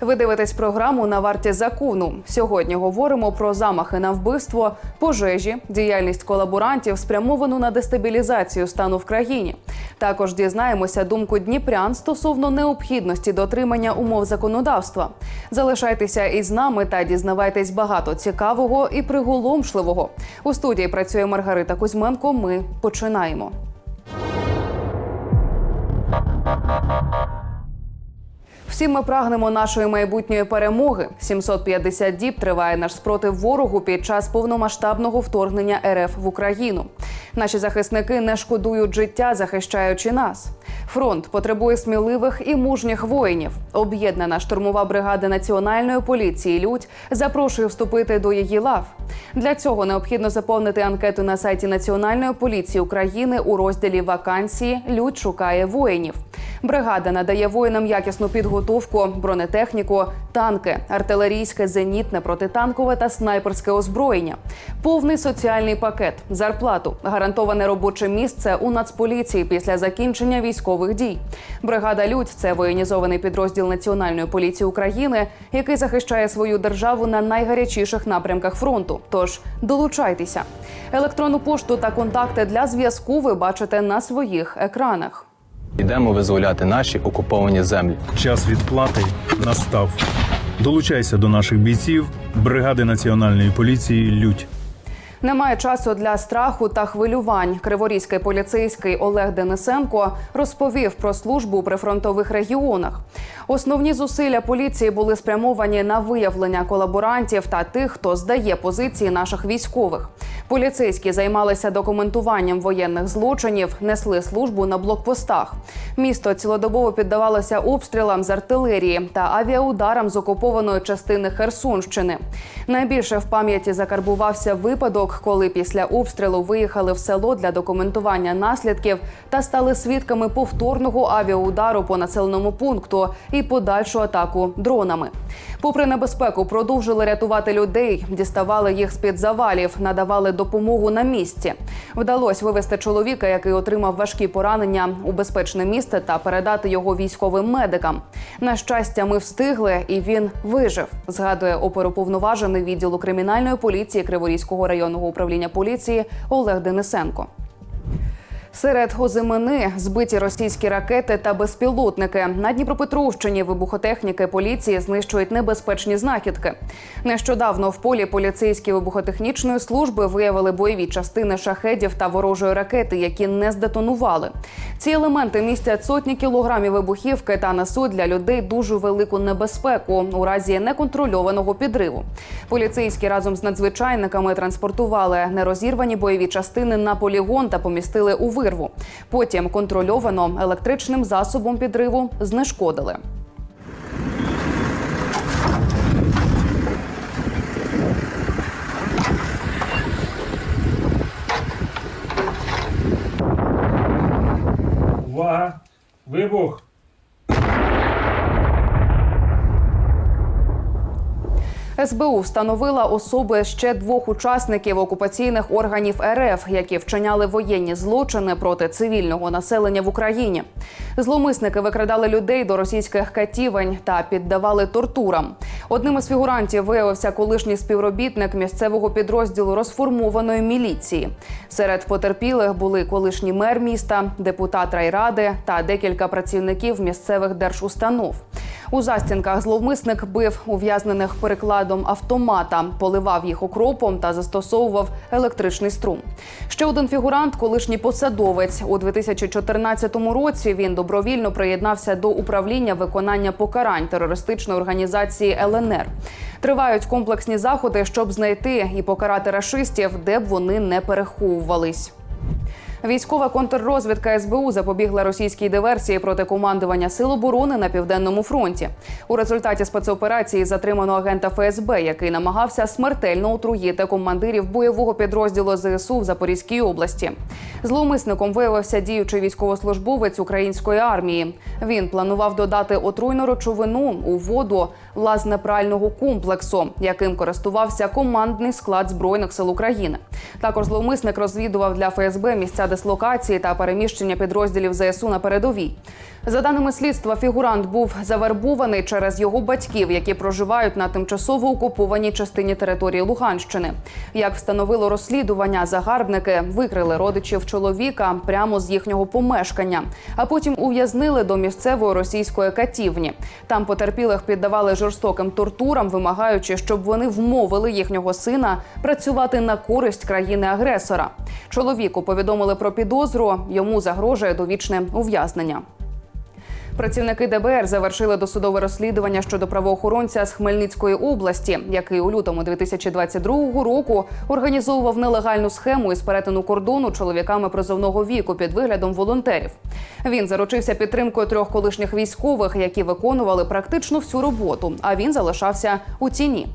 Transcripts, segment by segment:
Ви дивитесь програму на варті закону. Сьогодні говоримо про замахи на вбивство, пожежі, діяльність колаборантів, спрямовану на дестабілізацію стану в країні. Також дізнаємося думку Дніпрян стосовно необхідності дотримання умов законодавства. Залишайтеся із нами та дізнавайтесь багато цікавого і приголомшливого. У студії працює Маргарита Кузьменко. Ми починаємо. Всі ми прагнемо нашої майбутньої перемоги. 750 діб триває наш спротив ворогу під час повномасштабного вторгнення РФ в Україну. Наші захисники не шкодують життя, захищаючи нас. Фронт потребує сміливих і мужніх воїнів. Об'єднана штурмова бригада національної поліції Людь запрошує вступити до її лав. Для цього необхідно заповнити анкету на сайті Національної поліції України у розділі вакансії Людь шукає воїнів. Бригада надає воїнам якісну підготовку, бронетехніку, танки, артилерійське, зенітне, протитанкове та снайперське озброєння, повний соціальний пакет, зарплату, гарантоване робоче місце у Нацполіції після закінчення військових дій. Бригада Людь це воєнізований підрозділ Національної поліції України, який захищає свою державу на найгарячіших напрямках фронту. Тож долучайтеся. Електронну пошту та контакти для зв'язку ви бачите на своїх екранах. Йдемо визволяти наші окуповані землі. Час відплати настав. Долучайся до наших бійців, бригади національної поліції Людь. Немає часу для страху та хвилювань. Криворізький поліцейський Олег Денисенко розповів про службу у прифронтових регіонах. Основні зусилля поліції були спрямовані на виявлення колаборантів та тих, хто здає позиції наших військових. Поліцейські займалися документуванням воєнних злочинів, несли службу на блокпостах. Місто цілодобово піддавалося обстрілам з артилерії та авіаударам з окупованої частини Херсонщини. Найбільше в пам'яті закарбувався випадок, коли після обстрілу виїхали в село для документування наслідків та стали свідками повторного авіаудару по населеному пункту і подальшу атаку дронами. Попри небезпеку, продовжили рятувати людей, діставали їх з під завалів, надавали допомогу на місці. Вдалося вивести чоловіка, який отримав важкі поранення у безпечне місце та передати його військовим медикам. На щастя, ми встигли, і він вижив. Згадує оперуповноважений відділу кримінальної поліції Криворізького районного управління поліції Олег Денисенко. Серед озимини збиті російські ракети та безпілотники на Дніпропетровщині. Вибухотехніки поліції знищують небезпечні знахідки. Нещодавно в полі поліцейські вибухотехнічної служби виявили бойові частини шахедів та ворожої ракети, які не здетонували. Ці елементи містять сотні кілограмів вибухівки та несуть для людей дуже велику небезпеку у разі неконтрольованого підриву. Поліцейські разом з надзвичайниками транспортували нерозірвані бойові частини на полігон та помістили у вирву. Потім контрольовано електричним засобом підриву знешкодили. Вибух! СБУ встановила особи ще двох учасників окупаційних органів РФ, які вчиняли воєнні злочини проти цивільного населення в Україні. Зловмисники викрадали людей до російських катівень та піддавали тортурам. Одним із фігурантів виявився колишній співробітник місцевого підрозділу розформованої міліції. Серед потерпілих були колишній мер міста, депутат райради та декілька працівників місцевих держустанов. У застінках зловмисник бив ув'язнених перекладом автомата, поливав їх окропом та застосовував електричний струм. Ще один фігурант, колишній посадовець, у 2014 році він добровільно приєднався до управління виконання покарань терористичної організації ЛНР. Тривають комплексні заходи, щоб знайти і покарати рашистів, де б вони не переховувались. Військова контррозвідка СБУ запобігла російській диверсії проти командування Сил оборони на південному фронті. У результаті спецоперації затримано агента ФСБ, який намагався смертельно отруїти командирів бойового підрозділу ЗСУ в Запорізькій області. Зловмисником виявився діючий військовослужбовець української армії. Він планував додати отруйну речовину у воду лазнепрального комплексу, яким користувався командний склад збройних сил України. Також зловмисник розвідував для ФСБ місця дислокації та переміщення підрозділів ЗСУ на передовій. За даними слідства, фігурант був завербований через його батьків, які проживають на тимчасово окупованій частині території Луганщини. Як встановило розслідування, загарбники викрили родичів чоловіка прямо з їхнього помешкання, а потім ув'язнили до місцевої російської катівні. Там потерпілих піддавали жорстоким тортурам, вимагаючи, щоб вони вмовили їхнього сина працювати на користь країни-агресора. Чоловіку повідомили про підозру. Йому загрожує довічне ув'язнення. Працівники ДБР завершили досудове розслідування щодо правоохоронця з Хмельницької області, який у лютому 2022 року організовував нелегальну схему із перетину кордону чоловіками призовного віку під виглядом волонтерів. Він заручився підтримкою трьох колишніх військових, які виконували практично всю роботу. А він залишався у тіні.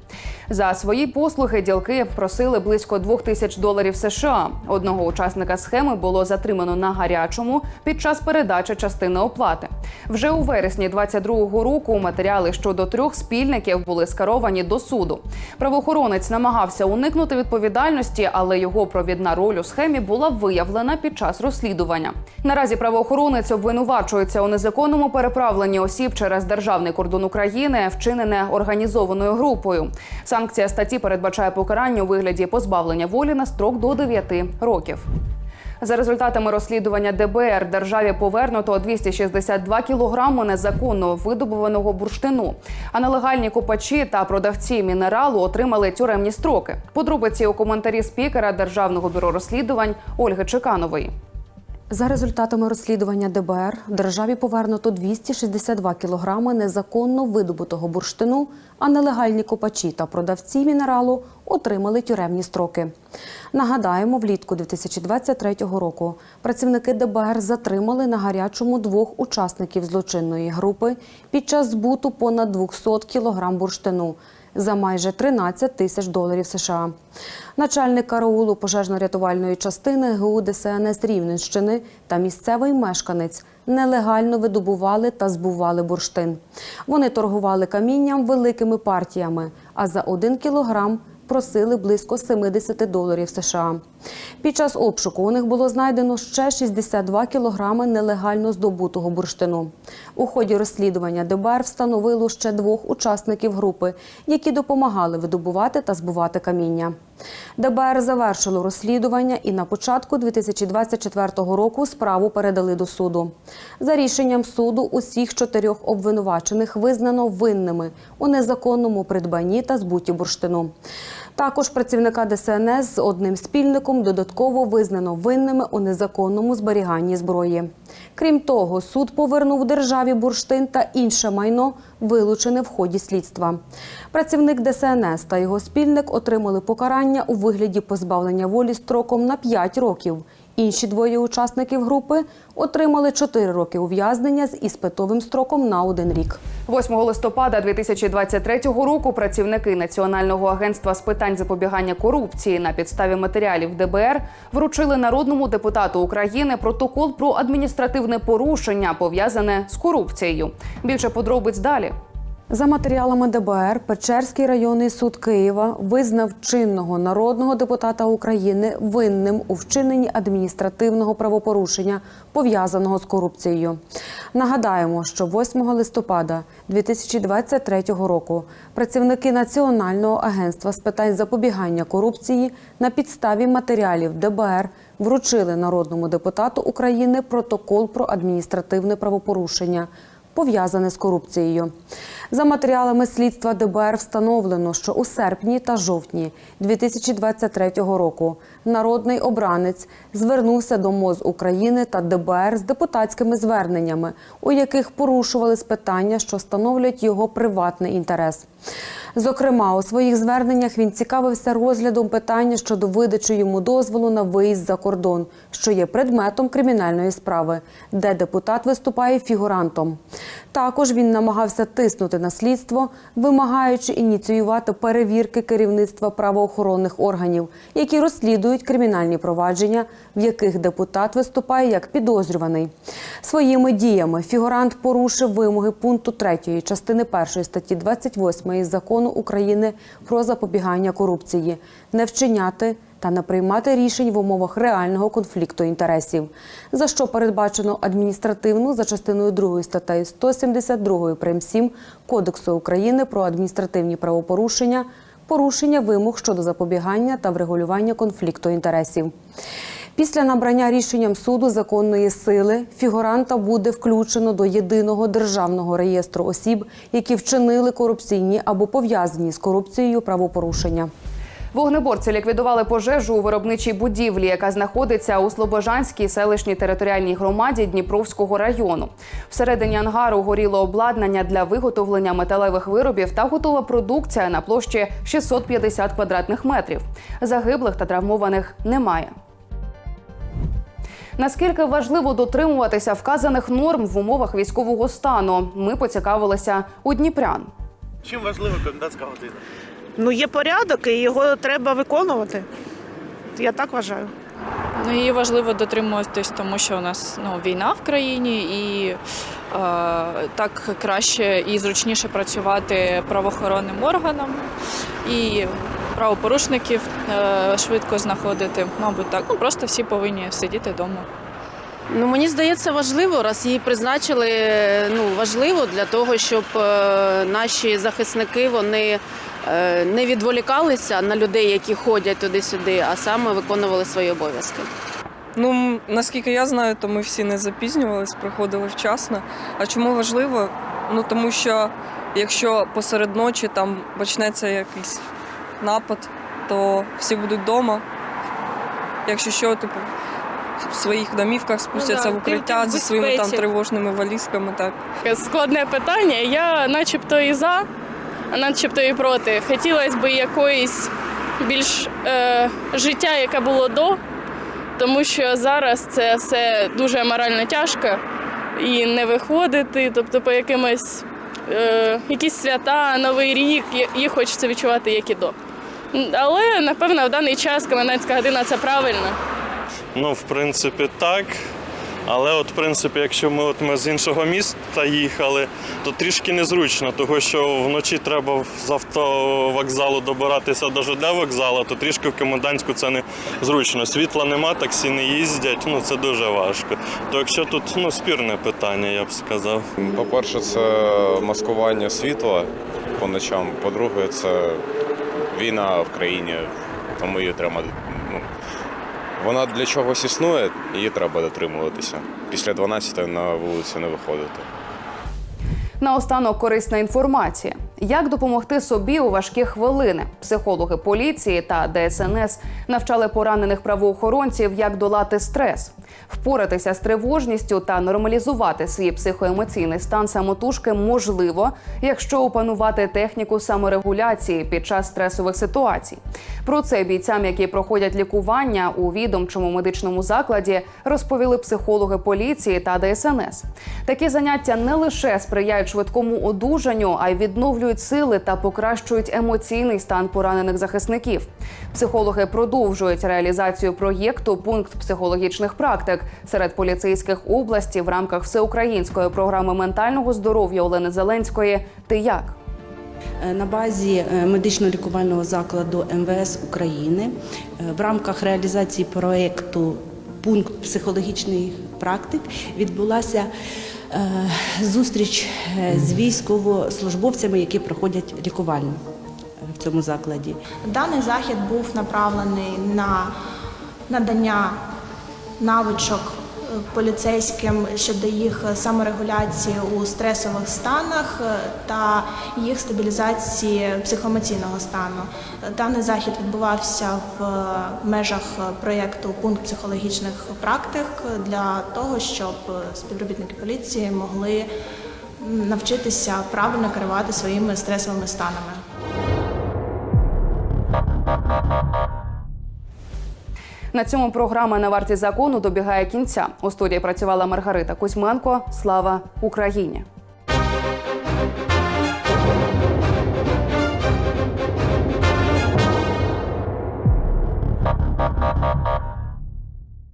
За свої послуги ділки просили близько двох тисяч доларів США. Одного учасника схеми було затримано на гарячому під час передачі частини оплати. Вже у вересні 22-го року матеріали щодо трьох спільників були скеровані до суду. Правоохоронець намагався уникнути відповідальності, але його провідна роль у схемі була виявлена під час розслідування. Наразі правоохоронець обвинувачується у незаконному переправленні осіб через державний кордон України, вчинене організованою групою. Санкція статті передбачає покарання у вигляді позбавлення волі на строк до 9 років. За результатами розслідування ДБР державі повернуто 262 кілограми незаконно видобуваного бурштину. А нелегальні купачі та продавці мінералу отримали тюремні строки. Подробиці у коментарі спікера Державного бюро розслідувань Ольги Чеканової. За результатами розслідування ДБР державі повернуто 262 кілограми незаконно видобутого бурштину, а нелегальні копачі та продавці мінералу отримали тюремні строки. Нагадаємо, влітку 2023 року працівники ДБР затримали на гарячому двох учасників злочинної групи під час збуту понад 200 кілограм бурштину за майже 13 тисяч доларів США. Начальник караулу пожежно-рятувальної частини ГУ ДСНС Рівненщини та місцевий мешканець нелегально видобували та збували бурштин. Вони торгували камінням великими партіями, а за один кілограм просили близько 70 доларів США. Під час обшуку у них було знайдено ще 62 кілограми нелегально здобутого бурштину. У ході розслідування ДБР встановило ще двох учасників групи, які допомагали видобувати та збувати каміння. ДБР завершило розслідування і на початку 2024 року справу передали до суду. За рішенням суду усіх чотирьох обвинувачених визнано винними у незаконному придбанні та збуті бурштину. Також працівника ДСНС з одним спільником додатково визнано винними у незаконному зберіганні зброї. Крім того, суд повернув державі бурштин та інше майно, вилучене в ході слідства. Працівник ДСНС та його спільник отримали покарання у вигляді позбавлення волі строком на 5 років. Інші двоє учасників групи отримали 4 роки ув'язнення з іспитовим строком на один рік. 8 листопада 2023 року працівники Національного агентства з питань запобігання корупції на підставі матеріалів ДБР вручили народному депутату України протокол про адміністративне порушення пов'язане з корупцією. Більше подробиць далі. За матеріалами ДБР Печерський районний суд Києва визнав чинного народного депутата України винним у вчиненні адміністративного правопорушення, пов'язаного з корупцією. Нагадаємо, що 8 листопада 2023 року працівники Національного агентства з питань запобігання корупції на підставі матеріалів ДБР вручили народному депутату України протокол про адміністративне правопорушення пов'язане з корупцією. За матеріалами слідства ДБР встановлено, що у серпні та жовтні 2023 року народний обранець звернувся до МОЗ України та ДБР з депутатськими зверненнями, у яких порушувались питання, що становлять його приватний інтерес. Зокрема, у своїх зверненнях він цікавився розглядом питання щодо видачі йому дозволу на виїзд за кордон, що є предметом кримінальної справи, де депутат виступає фігурантом. Також він намагався тиснути на слідство, вимагаючи ініціювати перевірки керівництва правоохоронних органів, які розслідують кримінальні провадження, в яких депутат виступає як підозрюваний. Своїми діями фігурант порушив вимоги пункту 3 частини 1 статті 28 закону України про запобігання корупції, не вчиняти, та не приймати рішень в умовах реального конфлікту інтересів, за що передбачено адміністративну за частиною 2 статтею 172 прим. 7 Кодексу України про адміністративні правопорушення, порушення вимог щодо запобігання та врегулювання конфлікту інтересів. Після набрання рішенням суду законної сили фігуранта буде включено до єдиного державного реєстру осіб, які вчинили корупційні або пов'язані з корупцією правопорушення. Вогнеборці ліквідували пожежу у виробничій будівлі, яка знаходиться у Слобожанській селищній територіальній громаді Дніпровського району. Всередині ангару горіло обладнання для виготовлення металевих виробів та готова продукція на площі 650 квадратних метрів. Загиблих та травмованих немає. Наскільки важливо дотримуватися вказаних норм в умовах військового стану, ми поцікавилися у Дніпрян. Чим важлива комендантська година? Ну, є порядок, і його треба виконувати. Я так вважаю. Ну, її важливо дотримуватись, тому що у нас ну, війна в країні, і е, так краще і зручніше працювати правоохоронним органам і правопорушників е, швидко знаходити. Мабуть, так. Ну просто всі повинні сидіти вдома. Ну мені здається, важливо, раз її призначили. Ну важливо для того, щоб е, наші захисники вони е, не відволікалися на людей, які ходять туди-сюди, а саме виконували свої обов'язки. Ну, наскільки я знаю, то ми всі не запізнювались, приходили вчасно. А чому важливо? Ну тому що якщо посеред ночі там почнеться якийсь напад, то всі будуть вдома. Якщо що, типу, в своїх домівках спустяться да, в укриття зі своїми там тривожними валізками. Так. Складне питання. Я начебто і за, начебто і проти. Хотілося б якоїсь більш е, життя, яке було до, тому що зараз це все дуже морально тяжко і не виходити. Тобто, по якимось е, якісь свята, Новий рік, їх хочеться відчувати як і до. Але напевно в даний час комендантська година це правильно. Ну, в принципі, так. Але от, в принципі, якщо ми, от ми з іншого міста їхали, то трішки незручно, тому що вночі треба з автовокзалу добиратися до ЖД вокзалу, то трішки в комендантську це не зручно. Світла нема, таксі не їздять, ну це дуже важко. То якщо тут ну, спірне питання, я б сказав. По-перше, це маскування світла по ночам. По-друге, це війна в країні, тому її треба. Вона для чогось існує, її треба дотримуватися. Після 12 на вулицю не виходити. Наостанок корисна інформація. Як допомогти собі у важкі хвилини? Психологи поліції та ДСНС навчали поранених правоохоронців, як долати стрес, впоратися з тривожністю та нормалізувати свій психоемоційний стан самотужки можливо, якщо опанувати техніку саморегуляції під час стресових ситуацій. Про це бійцям, які проходять лікування у відомчому медичному закладі, розповіли психологи поліції та ДСНС. Такі заняття не лише сприяють швидкому одужанню, а й відновлюють сили та покращують емоційний стан поранених захисників. Психологи продовжують реалізацію проєкту Пункт психологічних практик серед поліцейських областей в рамках всеукраїнської програми ментального здоров'я Олени Зеленської. Ти як? Е, на базі е, медично-лікувального закладу МВС України е, в рамках реалізації проєкту Пункт психологічних практик відбулася зустріч з військовослужбовцями, які проходять лікувальну в цьому закладі. Даний захід був направлений на надання навичок е, поліцейським щодо їх саморегуляції у стресових станах е, та їх стабілізації психоемоційного стану. Е, Даний захід відбувався в е, межах е, проєкту Пункт психологічних практик для того, щоб е, співробітники поліції могли навчитися правильно керувати своїми стресовими станами. На цьому програма на варті закону добігає кінця. У студії працювала Маргарита Кузьменко. Слава Україні!